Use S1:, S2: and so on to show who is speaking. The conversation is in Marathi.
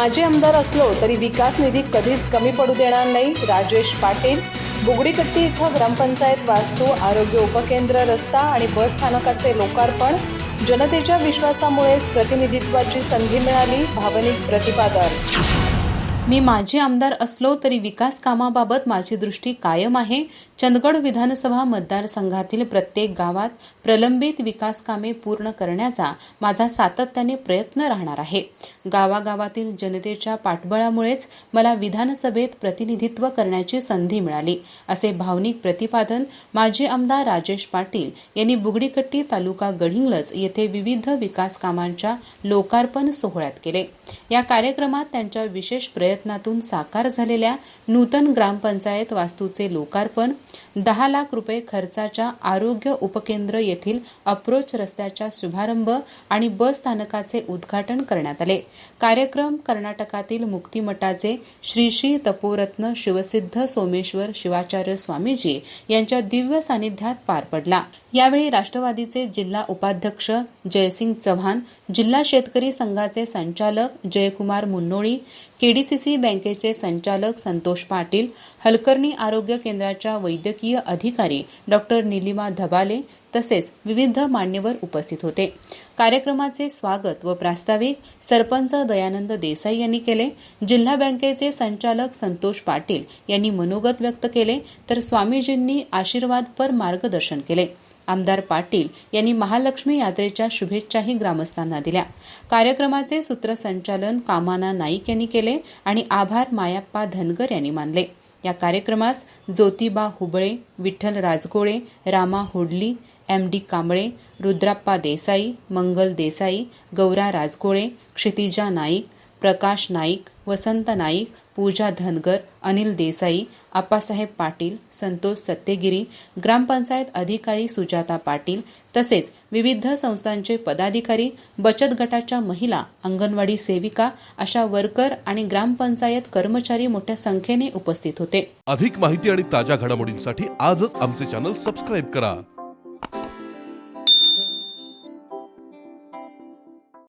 S1: माजी आमदार असलो तरी विकास निधी कधीच कमी पडू देणार नाही. राजेश पाटील बुगडीकट्टी इथं ग्रामपंचायत वास्तू आरोग्य उपकेंद्र रस्ता आणि बस स्थानकाचे लोकार्पण. जनतेच्या विश्वासामुळेच प्रतिनिधित्वाची संधी मिळाली. भावनिक प्रतिपादन.
S2: मी माजी आमदार असलो तरी विकास कामाबाबत माझी दृष्टी कायम आहे. चंदगड विधानसभा मतदारसंघातील प्रत्येक गावात प्रलंबित विकास कामे पूर्ण करण्याचा माझा सातत्याने प्रयत्न राहणार आहे. गावागावातील जनतेच्या पाठबळामुळेच मला विधानसभेत प्रतिनिधित्व करण्याची संधी मिळाली. असे भावनिक प्रतिपादन माजी आमदार राजेश पाटील यांनी बुगडीकट्टी तालुका गडिंग्लज येथे विविध विकास कामांच्या लोकार्पण सोहळ्यात केले. या कार्यक्रमात त्यांच्या विशेष प्रयत्न प्रयत्नातून साकार झालेल्या नूतन ग्रामपंचायत वास्तूचे लोकार्पण दहा लाख रुपये खर्चाच्या आरोग्य उपकेंद्र येथील अप्रोच रस्त्याचा शुभारंभ आणि बस स्थानकाचे उद्घाटन करण्यात आले. कार्यक्रम कर्नाटकातील मुक्तिमठाचे श्री श्री तपोरत्न शिवसिद्ध सोमेश्वर शिवाचार्य स्वामीजी यांच्या दिव्य सानिध्यात पार पडला. यावेळी राष्ट्रवादीचे जिल्हा उपाध्यक्ष जयसिंग चव्हाण जिल्हा शेतकरी संघाचे संचालक जयकुमार मुन्नोळी केडीसीसी बँकेचे संचालक संतोष संतोष पाटील हलकर्णी आरोग्य केंद्राच्या वैद्यकीय अधिकारी डॉक्टर निलिमा धबाले तसेच विविध मान्यवर उपस्थित होते. कार्यक्रमाचे स्वागत व प्रास्ताविक सरपंच दयानंद देसाई यांनी केले. जिल्हा बँकेचे संचालक संतोष पाटील यांनी मनोगत व्यक्त केले. तर स्वामीजींनी आशीर्वादपर मार्गदर्शन केले. आमदार पाटील यांनी महालक्ष्मी यात्रेच्या शुभेच्छाही ग्रामस्थांना दिल्या. कार्यक्रमाचे सूत्रसंचालन कामाना नाईक यांनी केले आणि आभार मायाप्पा धनगर यांनी मानले. या कार्यक्रमास ज्योतिबा हुबळे विठ्ठल राजगोळे रामा होडली एम डी कांबळे रुद्राप्पा देसाई मंगल देसाई गौरा राजगोळे क्षितिजा नाईक प्रकाश नाईक वसंत नाईक पूजा धनगर अनिल देसाई आप्पासाहेब पाटील संतोष सत्तेगिरी ग्रामपंचायत अधिकारी सुजाता पाटील तसेच विविध संस्थांचे पदाधिकारी बचत गटाच्या महिला अंगणवाडी सेविका अशा वर्कर आणि ग्रामपंचायत कर्मचारी मोठ्या संख्येने उपस्थित होते.
S3: अधिक माहिती आणि ताज्या घडामोडींसाठी आजच आमचे चॅनल सबस्क्राईब करा.